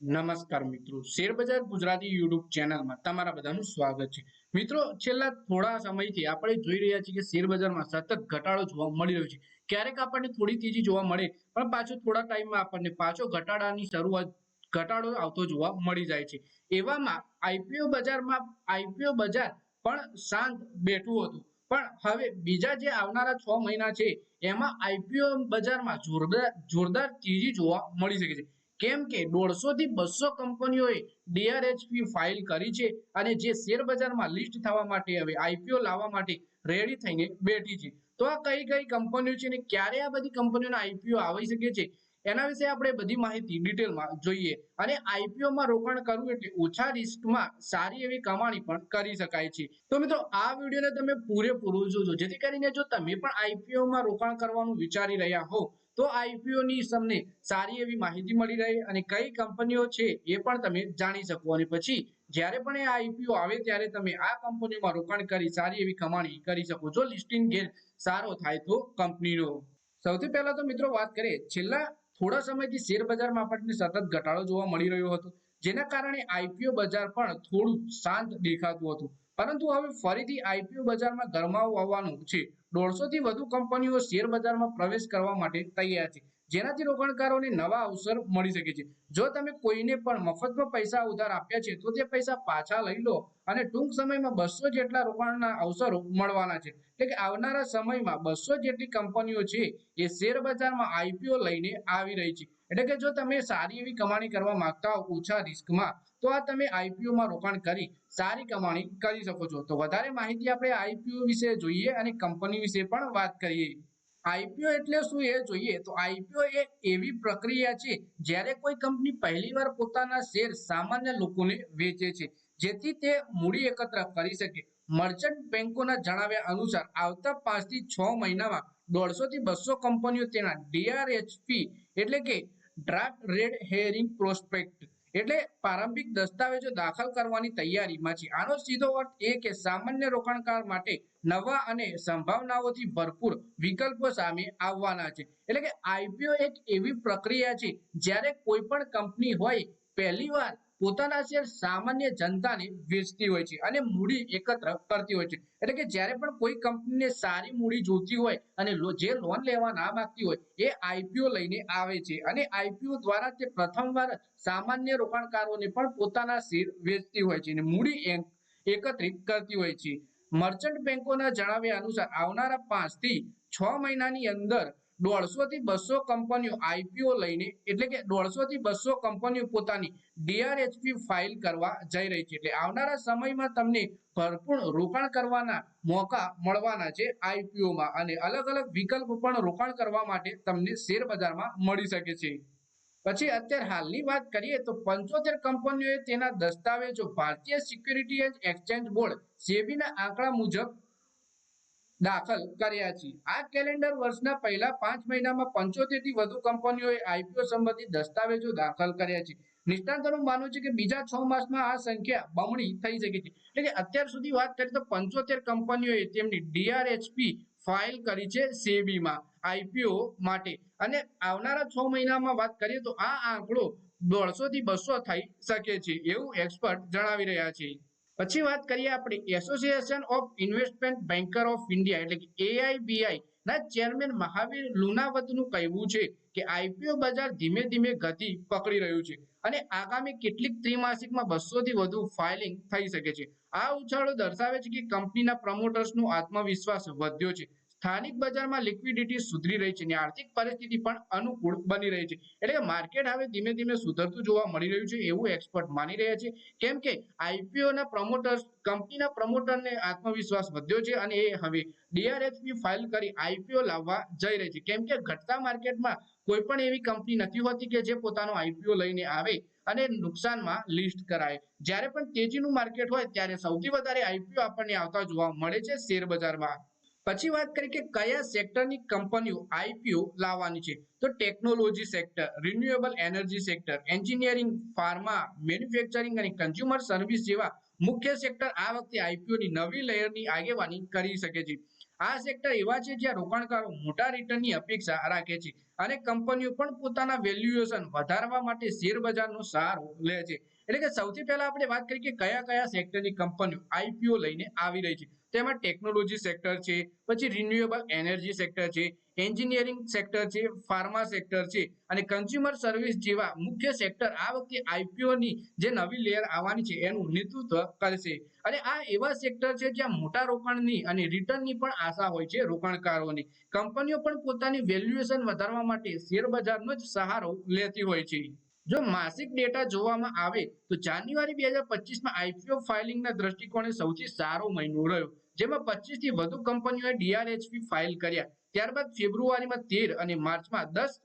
નમસ્કાર મિત્રો. શેરબજાર ગુજરાતી યુટ્યુબ ચેનલમાં તમારા બધાનું સ્વાગત છે. મિત્રો, છેલ્લા થોડા સમયથી આપણે જોઈ રહ્યા છીએ કે શેરબજારમાં સતત ઘટાડો જોવા મળી રહ્યો છે. ક્યારેક આપણને થોડી તેજી જોવા મળે, પણ પાછો થોડા ટાઈમમાં આપણને પાછો ઘટાડાની શરૂઆત, ઘટાડો આવતો જોવા મળી જાય છે. એવામાં આઈપીઓ બજારમાં આઈપીઓ બજાર પણ શાંત બેઠું હતું. પણ હવે બીજા જે આવનારા છ મહિના છે, એમાં આઈપીઓ બજારમાં જોરદાર જોરદાર તેજી જોવા મળી શકે છે. કેમ કે દોઢસો થી બસો કંપનીઓએ ડીઆરએચપી ફાઇલ કરી છે અને જે શેર બજારમાં લિસ્ટ થવા માટે હવે આઈપીઓ લાવવા માટે રેડી થઈને બેઠી છે. તો આ કઈ કઈ કંપનીઓ છે અને ક્યારે આ બધી કંપનીઓના આઈપીઓ આવી શકે છે? એના વિશે આપણે બધી માહિતી ડિટેલમાં જોઈએ. અને આઈપીઓમાં રોકાણ કરવું એટલે ઓછા રિસ્કમાં સારી એવી કમાણી પણ કરી શકાય છે. તો મિત્રો, આ વિડીયોને તમે પૂરેપૂરું જોજો. જેથી કરીને જો તમે પણ આઈપીઓમાં રોકાણ કરવાનું વિચારી રહ્યા હો, તો આઈપીઓની તમને સારી એવી માહિતી મળી રહે અને કઈ કંપનીઓ છે એ પણ તમે જાણી શકો. અને પછી, જ્યારે પણ એ આઈપીઓ આવે ત્યારે તમે આ કંપનીઓમાં રોકાણ કરી સારી એવી કમાણી કરી શકો. જો લિસ્ટિંગ ગેર સારો થાય તો કંપનીનો. સૌથી પહેલા તો મિત્રો વાત કરીએ છેલ્લા થોડા સમયથી શેર બજારમાં આપણને સતત ઘટાડો જોવા મળી રહ્યો હતો, જેના કારણે આઈપીઓ બજાર પણ થોડું શાંત દેખાતું હતું. પરંતુ હવે ફરીથી આઈપીઓ બજારમાં ગરમાવો આવવાનું છે. દોઢસો થી વધુ કંપનીઓ શેર બજારમાં પ્રવેશ કરવા માટે તૈયાર છે. જેનાથી રોકાણકારોને નવા અવસર મળી શકે છે. જો તમે કોઈને પણ મફતમાં પૈસા ઉધાર આપ્યા છે, તો તે પૈસા પાછા લઈ લો અને ટૂંક સમયમાં બસો જેટલા રોકાણના અવસરો મળવાના છે. એટલે કે આવનારા સમયમાં બસો જેટલી કંપનીઓ છે, એ શેર બજારમાં આઈપીઓ લઈને આવી રહી છે. એટલે કે જો તમે સારી એવી કમાણી કરવા માંગતા હો ઓછા રિસ્કમાં, તો આ તમે આઈપીઓ માં રોકાણ કરી સારી કમાણી કરી શકો છો. તો વધારે માહિતી આપણે આઈપીઓ વિશે જોઈએ અને કંપની વિશે પણ વાત કરીએ. આઈપીઓ એટલે શું એ જોઈએ તો આઈપીઓ એ એવી પ્રક્રિયા છે, જ્યારે કોઈ કંપની પહેલીવાર પોતાના શેર સામાન્ય લોકોને વેચે છે, જેથી તે મૂડી એકત્ર કરી શકે. મર્ચન્ટ બેંકોના જણાવ્યા અનુસાર, આવતા પાંચથી છ મહિનામાં દોઢસો થી બસો કંપનીઓ તેના ડીઆરએચપી એટલે કે ડ્રાફ્ટ રેડ હેરિંગ પ્રોસ્પેક્ટ એટલે પ્રારંભિક દસ્તાવેજો દાખલ કરવાની તૈયારીમાં છે. આનો સીધો અર્થ એ કે સામાન્ય રોકાણકાર માટે નવા અને સંભાવનાઓથી ભરપૂર વિકલ્પો સામે આવવાના છે. એટલે કે આઈપીઓ એક એવી પ્રક્રિયા છે, જ્યારે કોઈ પણ કંપની હોય પહેલીવાર પોતાના શેર સામાન્ય જનતાને વેચતી હોય છે અને મૂડી એકત્ર કરતી હોય છે. એટલે કે જ્યારે પણ કોઈ કંપનીને સારી મૂડી જોતી હોય અને જે લોન લેવા ના માંગતી હોય, એ આઈપીઓ લઈને આવે છે. અને આઈપીઓ દ્વારા તે પ્રથમવાર સામાન્ય રોકાણકારોને પણ પોતાના શેર વેચતી હોય છે અને મૂડી એકત્રિત કરતી હોય છે. મર્ચન્ટ બેંકોના જણાવ્યા અનુસાર આવનારા પાંચથી છ મહિનાની અંદર દોઢસો થી બસો કંપનીઓ આઈપીઓ લઈને, એટલે કે દોઢસો થી બસો કંપનીઓ પોતાની ડીઆરએચપી ફાઇલ કરવા જઈ રહી છે. એટલે આવનારા સમયમાં તમને ભરપૂર રોકાણ કરવાના મોકા મળવાના છે આઈપીઓમાં અને અલગ અલગ વિકલ્પ પણ રોકાણ કરવા માટે તમને શેર બજારમાં મળી શકે છે. પછી અત્યારે હાલની વાત કરીએ તો પંચોતેર કંપનીઓએ તેના દસ્તાવેજો ભારતીય સિક્યુરિટી એન્ડ એક્સચેન્જ બોર્ડ સેબીના આંકડા મુજબ દાખલ કર્યા છે. આ કેલેન્ડર વર્ષના પહેલા પાંચ મહિનામાં પંચોતેરથી વધુ કંપનીઓએ આઈપીઓ સંબંધિત દસ્તાવેજો દાખલ કર્યા છે. નિષ્ણાંતોનું માનવું છે કે બીજા છ માસમાં આ સંખ્યા બમણી થઈ શકે છે. એટલે કે અત્યાર સુધી વાત કરીએ તો પંચોતેર કંપનીઓએ તેમની ડીઆરએચપી ફાઇલ કરી છે સેબીમાં આઈપીઓ માટે. અને આવનારા છ મહિનામાં વાત કરીએ તો આ આંકડો દોઢસો થી બસો થઈ શકે છે એવું એક્સપર્ટ જણાવી રહ્યા છે. પછી વાત કરીએ આપણે association of investment banker of India એટલે કે એઆઈબીઆઈ ના ચેરમેન મહાવીર લુનાવતનું કહેવું છે કે આઈપીઓ બજાર ધીમે ધીમે ગતિ પકડી રહ્યું છે અને આગામી કેટલીક ત્રિમાસિકમાં બસો થી વધુ ફાઇલિંગ થઈ શકે છે. આ ઉછાળો દર્શાવે છે કે કંપનીના પ્રમોટર્સનો આત્મવિશ્વાસ વધ્યો છે. સ્થાનિક બજારમાં લિક્વિડિટી સુધરી રહી છે અને આર્થિક પરિસ્થિતિ પણ અનુકૂળ બની રહી છે. એટલે કે માર્કેટ હવે ધીમે ધીમે સુધરતું જોવા મળી રહ્યું છે એવું એક્સપર્ટ માની રહ્યા છે. કેમ કે આઈપીઓના પ્રમોટર્સ કંપનીના પ્રમોટરને આત્મવિશ્વાસ વધ્યો છે અને એ હવે ડીઆરએચપી ફાઇલ કરી આઈપીઓ લાવવા જઈ રહી છે. કેમ કે ઘટતા માર્કેટમાં કોઈ પણ એવી કંપની નથી હોતી કે જે પોતાનો આઈપીઓ લઈને આવે અને નુકસાનમાં લિસ્ટ કરાય. જ્યારે પણ તેજીનું માર્કેટ હોય ત્યારે સૌથી વધારે આઈપીઓ આપણને આવતા જોવા મળે છે શેર બજારમાં. પછી વાત કરી કે કયા સેક્ટરની કંપનીઓ આઈપીઓ લાવવાની છે? તો technology sector renewable energy sector engineering pharma manufacturing અને કન્ઝ્યુમર સર્વિસ જેવા મુખ્ય સેક્ટર આ વખતે આઈપીઓ ની નવી લેયરની આગેવાની કરી શકે છે. આ સેક્ટર એવા છે જ્યાં રોકાણકારો મોટા રિટર્નની અપેક્ષા રાખે છે અને કંપનીઓ પણ પોતાના વેલ્યુએશન વધારવા માટે શેર બજારનો સહારો લે છે. એટલે કે સૌથી પહેલા આપણે વાત કરીએ કે કયા કયા સેક્ટરની કંપનીઓ આઈપીઓ લઈને આવી રહી છે. તેમાં ટેકનોલોજી સેક્ટર છે, પછી રિન્યુએબલ એનર્જી સેક્ટર છે એન્જિનિયરિંગ સેક્ટર છે ફાર્મા સેક્ટર છે, અને કન્ઝ્યુમર સર્વિસ જેવા મુખ્ય સેક્ટર આ વખતે આઈપીઓની જે નવી લેયર આવવાની છે, એનું નેતૃત્વ કરશે. અને આ એવા સેક્ટર છે જ્યાં મોટા રોકાણની અને રિટર્નની પણ આશા હોય છે રોકાણકારોની. કંપનીઓ પણ પોતાની વેલ્યુએશન વધારવા માટે શેર બજારનો જ સહારો લેતી હોય છે. જો માસિક ડેટા જોવામાં આવે તો જાન્યુઆરી બે હજાર પચીસમાં આઈપીઓ ફાઇલિંગના દ્રષ્ટિકોણે સૌથી સારો મહિનો રહ્યો. જેમાં પચીસથી વધુ કંપનીઓએ ડીઆરએચપી ફાઇલ કર્યા. ત્યારબાદ ફેબ્રુઆરીમાં તેર અને માર્ચમાં દસ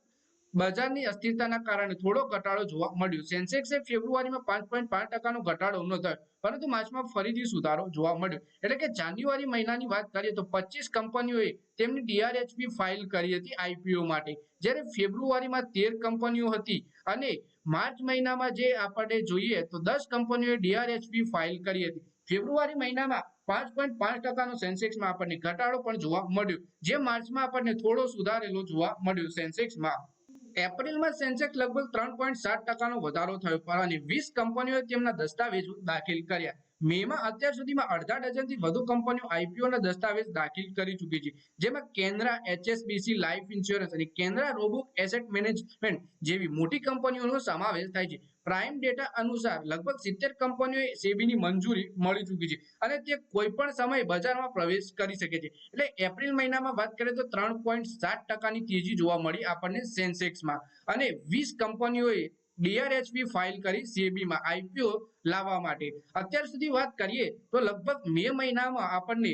બજારની અસ્થિરતાના કારણે થોડો ઘટાડો જોવા મળ્યો. સેન્સેક્સે ફેબ્રુઆરીમાં પાંચ પોઈન્ટ પાંચ ટકાનો ઘટાડો નોંધાયો પરંતુ માર્ચમાં ફરીથી સુધારો જોવા મળ્યો. એટલે કે જાન્યુઆરી મહિનાની વાત કરીએ તો પચીસ કંપનીઓએ તેમની ડીઆરએચપી ફાઇલ કરી હતી આઈપીઓ માટે. જ્યારે ફેબ્રુઆરીમાં તેર કંપનીઓ હતી અને માર્ચ મહિનામાં જે આપણે જોઈએ તો દસ કંપનીઓએ ડીઆરએચપી ફાઇલ કરી હતી. ફેબ્રુઆરી મહિનામાં પાંચ પોઈન્ટ પાંચ ટકાનો સેન્સેક્સમાં આપણને ઘટાડો પણ જોવા મળ્યો. જે માર્ચમાં આપણને થોડો સુધારેલો જોવા મળ્યો સેન્સેક્સમાં. એપ્રિલમાં સેન્સેક્સ લગભગ ત્રણ પોઈન્ટ સાત ટકાનો વધારો થયો અને વીસ કંપનીઓએ તેમના દસ્તાવેજો દાખલ કર્યા. મેમાં અત્યાર સુધીમાં અડધા ડઝનથી વધુ કંપનીઓ આઈપીઓના દસ્તાવેજ દાખલ કરી ચૂકી છે. જેમાં કેન્દ્રા, એચએસબીસી, લાઈફ ઇન્સ્યોરન્સ અને કેન્દ્રા રોબોક એસેટ મેનેજમેન્ટ જેવી મોટી કંપનીઓનો સમાવેશ થાય છે. પ્રાઇમ ડેટા અનુસાર લગભગ સિત્તેર કંપનીઓએ સેબીની મંજૂરી મળી ચૂકી છે અને તે કોઈ પણ સમયે બજારમાં પ્રવેશ કરી શકે છે. એટલે એપ્રિલ મહિનામાં વાત કરીએ તો ત્રણ પોઈન્ટ સાત ટકાની તેજી જોવા મળી આપણને સેન્સેક્સમાં. અને વીસ કંપનીઓએ ડીઆરએચપી ફાઇલ કરી સીએબીમાં આઈપીઓ લાવવા માટે. અત્યાર સુધી વાત કરીએ તો લગભગ મે મહિનામાં આપણને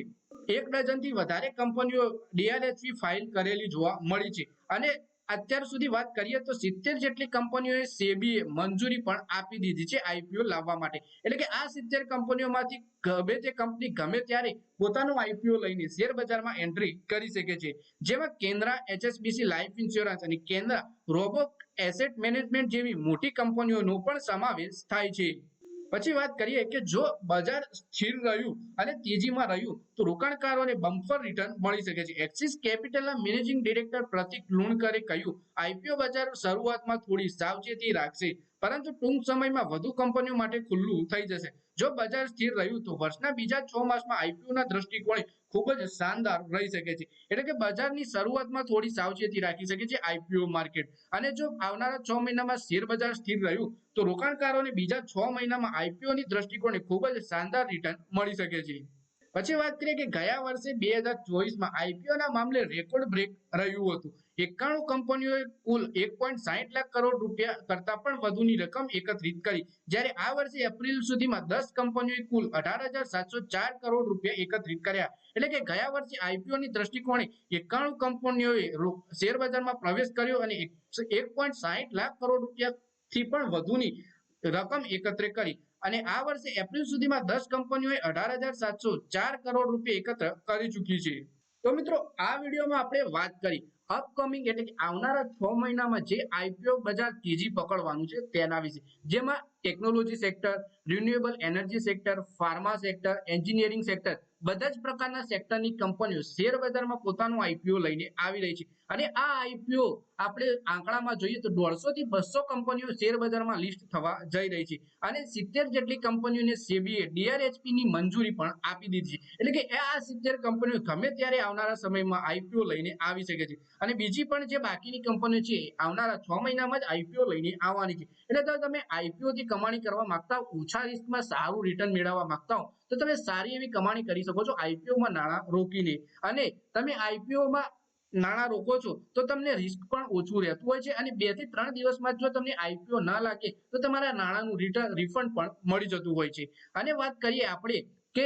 એક ડઝનથી વધારે કંપનીઓ ડીઆરએચપી ફાઇલ કરેલી જોવા મળી છે. અને અત્યાર સુધી વાત કરીએ તો સિત્તેર જેટલી કંપનીઓએ સેબીએ મંજૂરી પણ આપી દીધી છે આઈપીઓ લાવવા માટે. એટલે કે આ સિત્તેર કંપનીઓમાંથી ગમે તે કંપની ગમે ત્યારે પોતાનું આઈપીઓ લઈને શેર બજારમાં એન્ટ્રી કરી શકે છે. જેમાં કેન્દ્રા, એચએસબીસી, લાઈફ ઇન્સ્યોરન્સ અને કેન્દ્રા રોબો એસેટ મેનેજમેન્ટ જેવી મોટી કંપનીઓનો પણ સમાવેશ થાય છે. પછી વાત કરીએ કે જો બજાર સ્થિર રહ્યું અને તેજીમાં રહ્યું તો રોકાણકારોને બમ્પર રિટર્ન મળી શકે છે. એક્સિસ કેપિટલના મેનેજિંગ ડિરેક્ટર પ્રતિક લુણકરે કહ્યું આઈપીઓ બજાર શરૂઆતમાં થોડી સાવચેતી રાખશે, પરંતુ ટૂંક સમયમાં વધુ કંપનીઓ માટે ખુલ્લું થઈ જશે. જો બજાર સ્થિર રહ્યું તો વર્ષના બીજા છ માસમાં આઈપીઓના દ્રષ્ટિકોણે ખૂબ જ શાનદાર રહી શકે છે. એટલે કે બજારની શરૂઆતમાં થોડી સાવચેતી રાખી શકે છે આઈપીઓ માર્કેટ અને જો આવનારા છ મહિનામાં શેર બજાર સ્થિર રહ્યું, તો રોકાણકારોને બીજા છ મહિનામાં આઈપીઓની દ્રષ્ટિકોણે ખૂબ જ શાનદાર રિટર્ન મળી શકે છે. પછી વાત કરીએ કે ગયા વર્ષે બે હજાર ચોવીસમાં આઈપીઓના મામલે રેકોર્ડ બ્રેક રહ્યું હતું. એકાણું કંપનીઓએ કુલ એક પોઈન્ટ સાહીઠ લાખ કરોડ રૂપિયા કરતા પણ વધુની રકમ એકત્રિત કરી. જ્યારે આ વર્ષે એપ્રિલ સુધીમાં દસ કંપનીઓએ કુલ અઢાર હજાર સાતસો ચાર કરોડ રૂપિયા એકત્રિત કર્યા. એટલે કે ગયા વર્ષે આઈપીઓની દ્રષ્ટિકોણે એકાણું કંપનીઓએ શેર બજારમાં પ્રવેશ કર્યો અને એક પોઈન્ટ સાહીઠ લાખ કરોડ રૂપિયાથી પણ વધુની રકમ એકત્રિત કરી. અને આ વર્ષે એપ્રિલ સુધીમાં દસ કંપનીઓએ અઢાર હજાર સાતસો ચાર કરોડ રૂપિયા એકત્ર કરી ચૂકી છે. તો મિત્રો, આ વિડીયોમાં આપણે વાત કરી અપકમિંગ એટલે કે આવનારા છ મહિનામાં જે આઈપીઓ બજાર તેજી પકડવાનું છે તેના વિશે. જેમાં technology sector renewable energy sector pharma sector engineering sector બધા જ પ્રકારના સેક્ટરની કંપનીઓ શેર બજારમાં પોતાનું આઈપીઓ લઈને આવી રહી છે. અને આ આઈપીઓ આપણે આંકડામાં જોઈએ તો દોઢસો થી બસો કંપનીઓ શેર બજારમાં લિસ્ટ થવા જઈ રહી છે. અને સિત્તેર જેટલી કંપનીઓને સેબીએ ડીઆરએચપી ની મંજૂરી પણ આપી દીધી છે. એટલે કે આ સિત્તેર કંપનીઓ ગમે ત્યારે આવનારા સમયમાં આઈપીઓ લઈને આવી શકે છે. અને બીજી પણ જે બાકીની કંપનીઓ છે, આવનારા છ મહિનામાં જ આઈપીઓ લઈને આવવાની છે. એટલે જો તમે આઈપીઓ થી કમાણી કરવા માંગતા હો, ઓછા રિસ્કમાં સારું રિટર્ન મેળવવા માંગતા હો, તો તમે સારી એવી કમાણી કરી શકો છો આઈપીઓમાં નાણાં રોકીને. અને તમે આઈપીઓમાં નાણાં રોકો છો, તો તમને રિસ્ક પણ ઓછું રહેતું હોય છે. અને બેથી ત્રણ દિવસમાં જો તમને આઈપીઓ ના લાગે, તો તમારા નાણાંનું રિટર્ન રિફંડ પણ મળી જતું હોય છે. અને વાત કરીએ આપણે કે